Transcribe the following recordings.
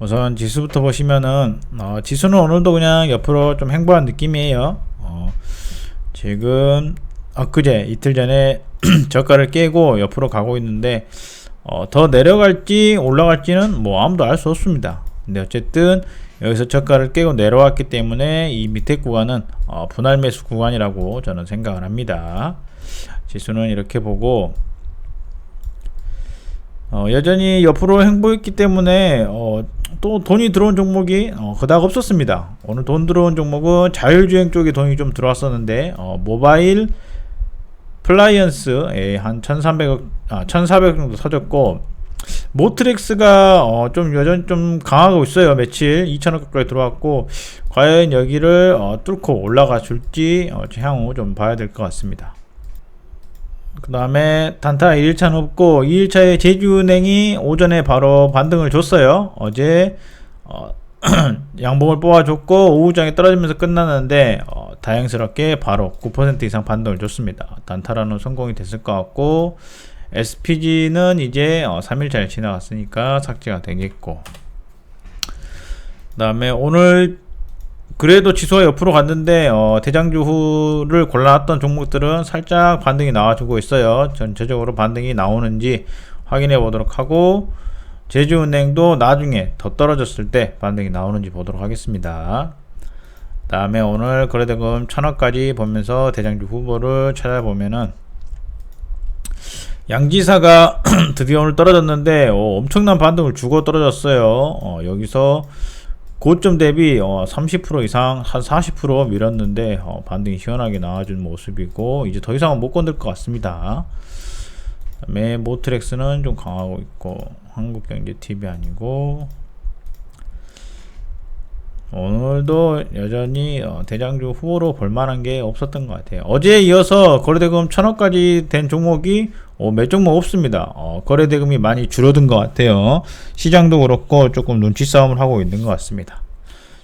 우선 지수부터 보시면은 어, 지수는 오늘도 그냥 옆으로 좀 행보한 느낌이에요. 어, 지금 엊그제 이틀 전에 저가를 깨고 옆으로 가고 있는데 어, 더 내려갈지 올라갈지는 뭐 아무도 알 수 없습니다. 근데 어쨌든 여기서 저가를 깨고 내려왔기 때문에 이 밑에 구간은 어, 분할 매수 구간이라고 저는 생각을 합니다. 지수는 이렇게 보고 어, 여전히 옆으로 행보했기 때문에 어, 또 돈이 들어온 종목이 어, 그닥 없었습니다. 오늘 돈 들어온 종목은 자율주행 쪽에 돈이 좀 들어왔었는데 어, 모바일 플라이언스에 한 1,300억, 아, 1,400억 정도 터졌고 모트렉스가 어, 좀 여전히 좀 강하고 있어요. 며칠 2,000억 가까이 들어왔고 과연 여기를 어, 뚫고 올라가 줄지 어, 향후 좀 봐야 될 것 같습니다. 그 다음에 단타 1일차는 없고 2일차에 제주은행이 오전에 바로 반등을 줬어요. 어제 어, 양봉을 뽑아줬고 오후장에 떨어지면서 끝났는데 어, 다행스럽게 바로 9% 이상 반등을 줬습니다. 단타라는 성공이 됐을 것 같고 SPG는 이제 어, 3일차에 지나갔으니까 삭제가 되겠고 그 다음에 오늘 그래도 지수가 옆으로 갔는데 어, 대장주후를 골라놨던 종목들은 살짝 반등이 나와주고 있어요. 전체적으로 반등이 나오는지 확인해 보도록 하고 제주은행도 나중에 더 떨어졌을 때 반등이 나오는지 보도록 하겠습니다. 다음에 오늘 거래대금 천억까지 보면서 대장주 후보를 찾아보면은 양지사가 드디어 오늘 떨어졌는데 어, 엄청난 반등을 주고 떨어졌어요. 어, 여기서 고점 대비 어, 30% 이상 한 40% 밀었는데 어, 반등이 시원하게 나와준 모습이고 이제 더 이상은 못 건들 것 같습니다. 그다음에 모트렉스는 좀 강하고 있고 한국경제TV 아니고 오늘도 여전히 어, 대장주 후보로 볼만한 게 없었던 것 같아요. 어제에 이어서 거래대금 천억까지 된 종목이 어, 몇 종목 없습니다. 어, 거래대금이 많이 줄어든 것 같아요. 시장도 그렇고 조금 눈치 싸움을 하고 있는 것 같습니다.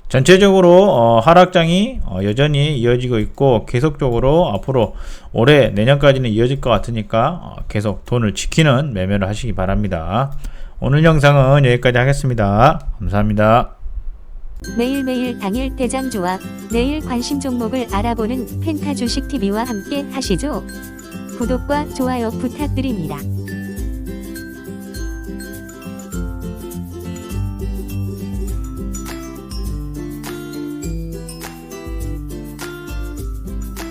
전체적으로 어, 하락장이 어, 여전히 이어지고 있고 계속적으로 앞으로 올해 내년까지는 이어질 것 같으니까 어, 계속 돈을 지키는 매매를 하시기 바랍니다. 오늘 영상은 여기까지 하겠습니다. 감사합니다. 매일매일 당일 대장주와 내일 관심 종목을 알아보는 펜타 주식 TV와 함께 하시죠. 구독과 좋아요 부탁드립니다.